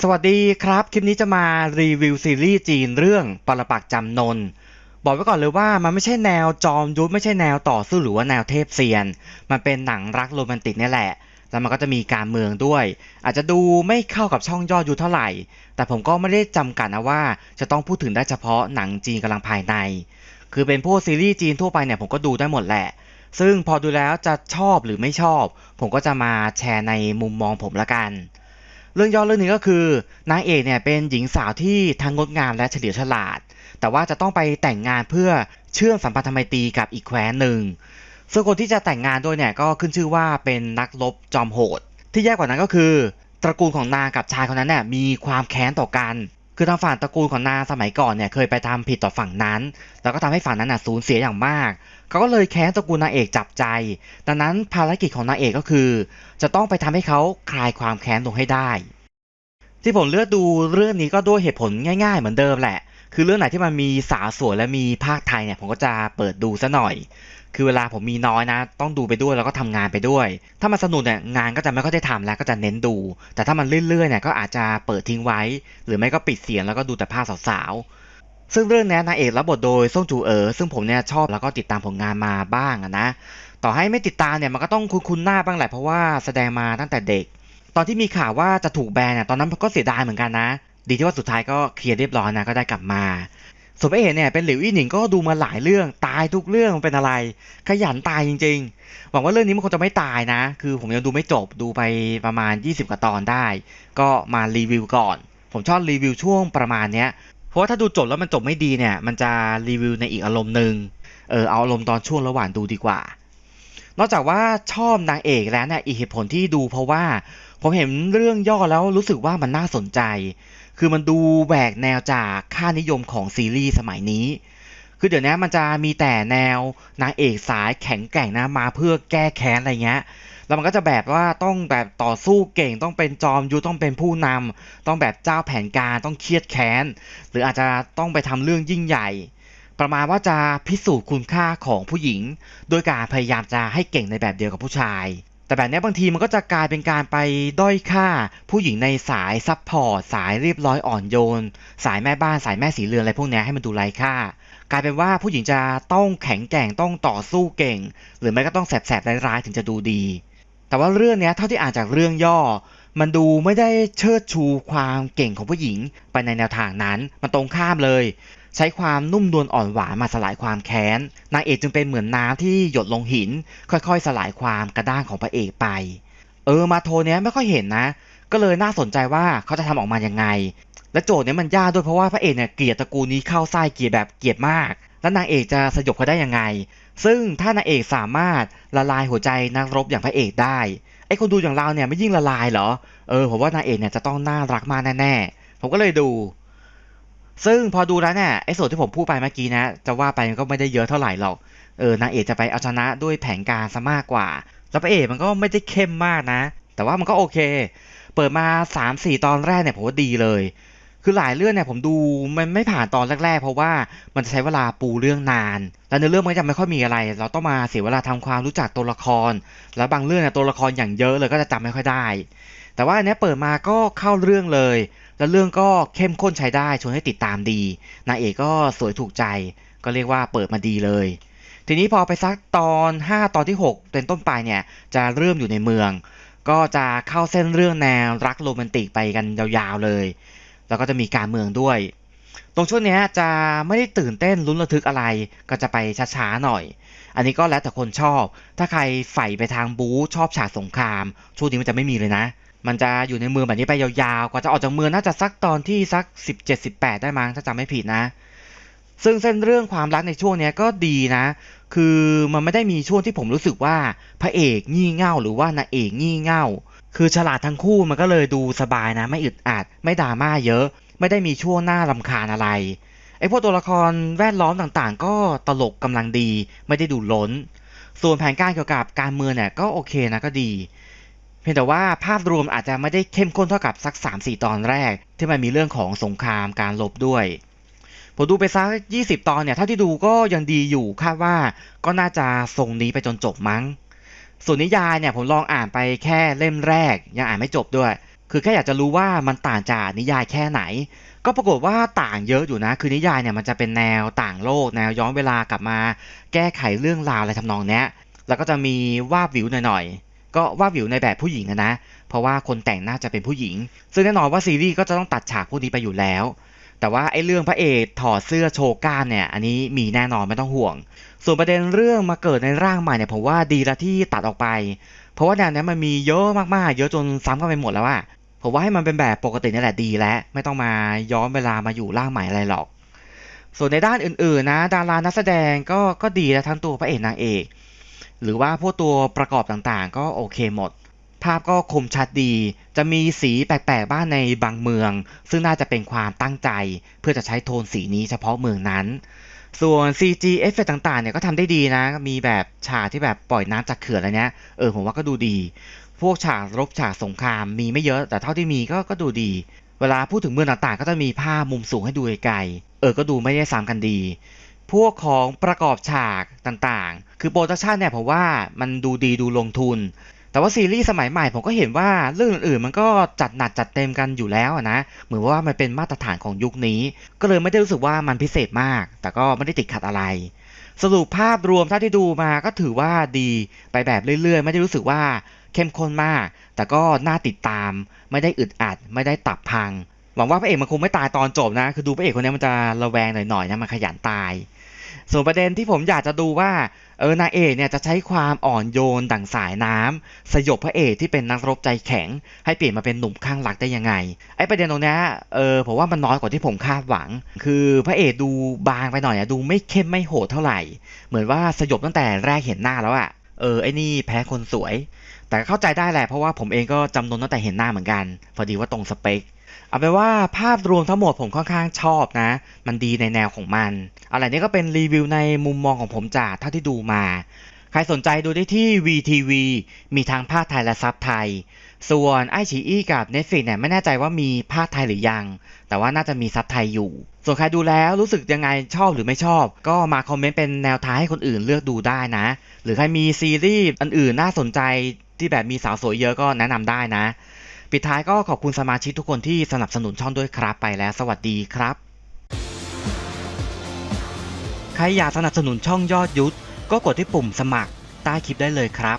สวัสดีครับ คลิปนี้จะมารีวิวซีรีส์จีนเรื่องปรปักษ์จำนน บอกไว้ก่อนเลยว่ามันไม่ใช่แนวจอมยุทธไม่ใช่แนวต่อสู้หรือว่าแนวเทพเซียน มันเป็นหนังรักโรแมนติกนี่แหละ แล้วมันก็จะมีการเมืองด้วย อาจจะดูไม่เข้ากับช่องยอดยุทธเท่าไหร่ แต่ผมก็ไม่ได้จำกัดนะว่า จะต้องพูดถึงได้เฉพาะหนังจีนกำลังภายใน คือเป็นพวกซีรีส์จีนทั่วไปเนี่ยผมก็ดูได้หมดแหละ ซึ่งพอดูแล้วจะชอบหรือไม่ชอบ ผมก็จะมาแชร์ในมุมมองผมละกัน เรื่องย่อเรื่องนี้ก็คือนางเอกเนี่ยเป็นหญิงสาวที่ทั้งงดงามและเฉลียวฉลาด แต่ว่าจะต้องไปแต่งงานเพื่อเชื่อมสัมพันธไมตรีกับอีกแคว้นหนึ่งซึ่งคนที่จะแต่งงานด้วยเนี่ยก็ขึ้นชื่อว่าเป็นนักรบจอมโหด ที่แย่กว่านั้นก็คือ ตระกูลของนางกับชายคนนั้นเนี่ยมีความแค้นต่อกัน คือทางฝั่งตระกูลของนาสมัยก่อนเนี่ยเคยไปทำผิดต่อฝั่งนั้น แล้วก็ทำให้ฝั่งนั้นน่ะสูญเสียอย่างมาก เขาก็เลยแค้นตระกูลนางเอกจับใจ ดังนั้นภารกิจของนางเอกก็คือ จะต้องไปทำให้เขาคลายความแค้นลงให้ได้ ที่ผมเลือกดูเรื่องนี้ก็ด้วยเหตุผลง่าย ๆ เหมือนเดิมแหละ คือเรื่องไหนที่มันมีสาวสวยและมีภาคไทยเนี่ยผมก็จะเปิดดูซะหน่อย คือเวลาผมมีน้อยนะ ต้องดูไปด้วยแล้วก็ทำงานไปด้วย ถ้ามันสนุกเนี่ยงานก็จะไม่ค่อยได้ทำแล้วก็จะเน้นดู แต่ถ้ามันเรื่อยๆเนี่ยก็อาจจะเปิดทิ้งไว้ หรือไม่ก็ปิดเสียงแล้วก็ดูแต่ภาพสาวๆ ซึ่งเรื่องนี้นางเอกรับบทโดยซ่งจูเอ๋อซึ่งผมเนี่ยชอบแล้วก็ติดตามผลงานมาบ้างอะนะ ต่อให้ไม่ติดตามเนี่ยมันก็ต้องคุ้นๆหน้าบ้างแหละเพราะว่าแสดงมาตั้งแต่เด็ก ตอนที่มีข่าวว่าจะถูกแบนเนี่ยตอนนั้นก็เสียดายเหมือนกันนะ ดีที่ว่าสุดท้ายก็เคลียร์เรียบร้อยนะก็ได้กลับมา ส่วนพระเอกเนี่ยเป็นหลิวอี้หนิงก็ดูมาหลายเรื่องตายทุกเรื่องมันเป็นอะไร ขยันตายจริง ๆ หวังว่าเรื่องนี้มันคงจะไม่ตายนะ คือผมยังดูไม่จบดูไปประมาณ 20 กว่าตอนได้ ก็มารีวิวก่อน ผมชอบรีวิวช่วงประมาณเนี้ยเพราะว่าถ้าดูจบแล้วมันจบไม่ดีเนี่ย มันจะรีวิวในอีกอารมณ์หนึ่งเออเอาอารมณ์ตอนช่วงระหว่างดูดีกว่า นอกจากว่าชอบนางเอกแล้วเนี่ยอีกเหตุผลที่ดูเพราะว่า ผมเห็นเรื่องย่อแล้วรู้สึกว่ามันน่าสนใจ คือมันดูแหวกแนวจากค่านิยมของซีรีส์สมัยนี้ คือเดี๋ยวนี้มันจะมีแต่แนวนางเอกสายแข็งแกร่งนะมาเพื่อแก้แค้นอะไรเงี้ย แล้วมันก็จะแบบว่าต้องแบบต่อสู้เก่ง ต้องเป็นจอมยุทธต้องเป็นผู้นำต้องแบบเจ้าแผนการต้องเครียดแค้น หรืออาจจะต้องไปทำเรื่องยิ่งใหญ่ ประมาณว่าจะพิสูจน์คุณค่าของผู้หญิง โดยการพยายามจะให้เก่งในแบบเดียวกับผู้ชาย แต่แบบนี้บางทีมันก็จะกลายเป็นการไปด้อยค่า ผู้หญิงในสายซับพอร์ตสายเรียบร้อยอ่อนโยน สายแม่บ้านสายแม่สีเรือนอะไรพวกนี้ให้มันดูไร้ค่า กลายเป็นว่าผู้หญิงจะต้องแข็งแกร่งต้องต่อสู้เก่ง หรือไม่ก็ต้องแสบๆร้ายๆถึงจะดูดี แต่ว่าเรื่องนี้เท่าที่อ่านจากเรื่องย่อ มันดูไม่ได้เชิดชูความเก่งของผู้หญิงไปในแนวทางนั้น มันตรงข้ามเลย ใช้ความนุ่มนวลอ่อนหวานมาสลายความแค้น นางเอกจึงเป็นเหมือนน้ำที่หยดลงหิน ค่อยๆ สลายความกระด้างของพระเอกไป เออมาโทเนี้ยไม่ค่อยเห็นนะ ก็เลยน่าสนใจว่าเขาจะทำออกมายังไง และโจทย์เนี้ยมันยากด้วยเพราะว่าพระเอกเนี่ยเกลียดตระกูลนี้เข้าไส้เกลียดแบบเกลียดมาก แล้วนางเอกจะสยบเขาได้ยังไง ซึ่งถ้านางเอกสามารถละลายหัวใจนักรบอย่างพระเอกได้ไอ้คนดูอย่างเราเนี่ยไม่ยิ่งละลายเหรอเออผมว่านางเอกเนี่ยจะต้องน่ารักมากแน่ๆผมก็เลยดู ซึ่งพอดูแล้วเนี่ยไอ้ส่วนที่ผมพูดไปเมื่อกี้นะ จะว่าไปมันก็ไม่ได้เยอะเท่าไหร่หรอก เออนางเอกจะไปเอาชนะด้วยแผนการซะมากกว่า แล้วพระเอกมันก็ไม่ได้เข้มมากนะ แต่ว่ามันก็โอเค เปิดมา 3-4 ตอนแรกเนี่ยผมว่าดีเลย คือหลายเรื่องเนี่ยผมดูมันไม่ผ่านตอนแรกๆ เพราะว่ามันจะใช้เวลาปูเรื่องนาน แล้วในเรื่องมันจะไม่ค่อยมีอะไร เราต้องมาเสียเวลาทำความรู้จักตัวละคร แล้วบางเรื่องเนี่ยตัวละครอย่างเยอะเลยก็จะจำไม่ค่อยได้ แต่ว่าอันนี้เปิดมาก็เข้าเรื่องเลย แล้วเรื่องก็เข้มข้นใช้ได้ชวนให้ติดตามดีนางเอกก็สวยถูกใจก็เรียกว่าเปิดมาดีเลย ทีนี้พอไปสักตอน 5 ตอนที่ 6 เป็นต้นไปเนี่ย จะเริ่มอยู่ในเมือง ก็จะเข้าเส้นเรื่องแนวรักโรแมนติกไปกันยาวๆเลย แล้วก็จะมีการเมืองด้วย ตรงช่วงนี้จะไม่ได้ตื่นเต้นลุ้นระทึกอะไร ก็จะไปช้าๆหน่อย อันนี้ก็แล้วแต่คนชอบ ถ้าใครใฝ่ไปทางบู๊ชอบฉากสงคราม ช่วงนี้มันจะไม่มีเลยนะ มันจะอยู่ในเมืองแบบนี้ไปยาวๆ กว่าจะออกจากเมืองน่าจะสักตอนที่สัก 17-18 ได้มั้งถ้าจำไม่ผิดนะ ซึ่งเส้นเรื่องความรักในช่วงนี้ก็ดีนะ คือมันไม่ได้มีช่วงที่ผมรู้สึกว่าพระเอกงี่เง่าหรือว่านางเอกงี่เง่า คือฉลาดทั้งคู่มันก็เลยดูสบายนะ ไม่อึดอัดไม่ดราม่าเยอะ ไม่ได้มีช่วงหน้ารำคาญอะไรไอ้พวกตัวละครแวดล้อมต่างๆ ก็ตลกกำลังดี ไม่ได้ดูล้น ส่วนแผนการเกี่ยวกับการเมืองเนี่ยก็โอเคนะก็ดี เพียงแต่ว่าภาพรวมอาจจะไม่ได้เข้มข้นเท่ากับสัก 3-4 ตอนแรก ที่มันมีเรื่องของสงครามการลบด้วยผมดูไปสัก20 ตอนเนี่ยเท่าที่ดูก็ยังดีอยู่คาดว่าก็น่าจะทรงนี้ไปจนจบมั้ง ส่วนนิยายเนี่ยผมลองอ่านไปแค่เล่มแรก ยังอ่านไม่จบด้วย คือแค่อยากจะรู้ว่ามันต่างจากนิยายแค่ไหน ก็ปรากฏว่าต่างเยอะอยู่นะ คือนิยายเนี่ยมันจะเป็นแนวต่างโลกแนวย้อนเวลากลับมา แก้ไขเรื่องราวอะไรทำนองเนี้ย แล้วก็จะมีวาบวิวหน่อยๆ ก็ว่าวิวในแบบผู้หญิงนะ เพราะว่าคนแต่งน่าจะเป็นผู้หญิง ซึ่งแน่นอนว่าซีรีส์ก็จะต้องตัดฉากพวกนี้ไปอยู่แล้ว แต่ว่าไอ้เรื่องพระเอกถอดเสื้อโชว์กล้ามเนี่ย อันนี้มีแน่นอนไม่ต้องห่วง ส่วนประเด็นเรื่องมาเกิดในร่างใหม่เนี่ยผมว่าดีล้วที่ตัดออกไป เพราะว่าแนวนี้มันมีเยอะมากๆ เยอะจนซ้ำกันไปหมดแล้วอะผมว่าให้มันเป็นแบบปกตินี่แหละดีแล้วไม่ต้องมาย้อนเวลามาอยู่ร่างใหม่อะไรหรอก ส่วนในด้านอื่นๆนะ ดารานักแสดงก็ก็ดีแล้วทั้งตัวพระเอกนางเอก หรือว่าพวกตัวประกอบต่างๆ ก็โอเคหมด ภาพก็คมชัดดี จะมีสีแปลกๆบ้างในบางเมือง ซึ่งน่าจะเป็นความตั้งใจ เพื่อจะใช้โทนสีนี้เฉพาะเมืองนั้น ส่วน CG เอฟเฟกต่างๆเนี่ยก็ทำได้ดีนะ มีแบบฉากที่แบบปล่อยน้ำจากเขื่อนอะไรเนี้ย เออผมว่าก็ดูดี พวกฉากรบฉากสงครามมีไม่เยอะ แต่เท่าที่มีก็ก็ดูดีเวลาพูดถึงเมืองต่างๆ ก็จะมีภาพมุมสูงให้ดูไกลๆเออ ก็ดูไม่ได้ซ้ำกันดี พวกของประกอบฉากต่างๆ คือโปรดักชันเนี่ยผมว่ามันดูดีดูลงทุน แต่ว่าซีรีส์สมัยใหม่ผมก็เห็นว่าเรื่องอื่นๆมันก็จัดหนักจัดเต็มกันอยู่แล้วนะ เหมือนว่ามันเป็นมาตรฐานของยุคนี้ ก็เลยไม่ได้รู้สึกว่ามันพิเศษมาก แต่ก็ไม่ได้ติดขัดอะไร สรุปภาพรวมถ้าที่ดูมาก็ถือว่าดีไปแบบเรื่อยๆ ไม่ได้รู้สึกว่าเข้มข้นมาก แต่ก็น่าติดตาม ไม่ได้อึดอัด ไม่ได้ตับพัง หวังว่าพระเอกมันคงไม่ตายตอนจบนะ คือดูพระเอกคนนี้มันจะระแวงหน่อยๆนะมันขยันตาย ส่วนประเด็นที่ผมอยากจะดูว่าเออนางเอกเนี่ยจะใช้ความอ่อนโยนดั่งสายน้ำสยบพระเอกที่เป็นนักรบใจแข็ง ให้เปลี่ยนมาเป็นหนุ่มข้างรักได้ยังไงไอ้ประเด็นตรงนี้เออผมว่ามันน้อยกว่าที่ผมคาดหวัง คือพระเอกดูบางไปหน่อยอะดูไม่เข้มไม่โหดเท่าไหร่ เหมือนว่าสยบตั้งแต่แรกเห็นหน้าแล้วอะเออไอ้นี่แพ้คนสวย แต่เข้าใจได้แหละเพราะว่าผมเองก็จำนนตั้งแต่เห็นหน้าเหมือนกันพอดีว่าตรงสเปค เอาเป็นว่าภาพรวมทั้งหมดผมค่อนข้างชอบนะ มันดีในแนวของมัน อะไรนี้ก็เป็นรีวิวในมุมมองของผมจากเท่าที่ดูมา ใครสนใจดูได้ที่ VTV มีทั้งภาคไทยและซับไทย ส่วนไอชีอีกับ Netflix เนี่ยไม่แน่ใจว่ามีภาคไทยหรือยัง แต่ว่าน่าจะมีซับไทยอยู่ ส่วนใครดูแล้วรู้สึกยังไงชอบหรือไม่ชอบ ก็มาคอมเมนต์เป็นแนวทางให้คนอื่นเลือกดูได้นะ หรือใครมีซีรีส์อันอื่นน่าสนใจที่แบบมีสาวสวยเยอะก็แนะนำได้นะ ปิดท้ายก็ขอบคุณสมาชิกทุกคนที่สนับสนุนช่องด้วยครับไปแล้ว สวัสดีครับ ใครอยากสนับสนุนช่องยอดยุทธก็กดที่ปุ่มสมัครใต้คลิปได้เลยครับ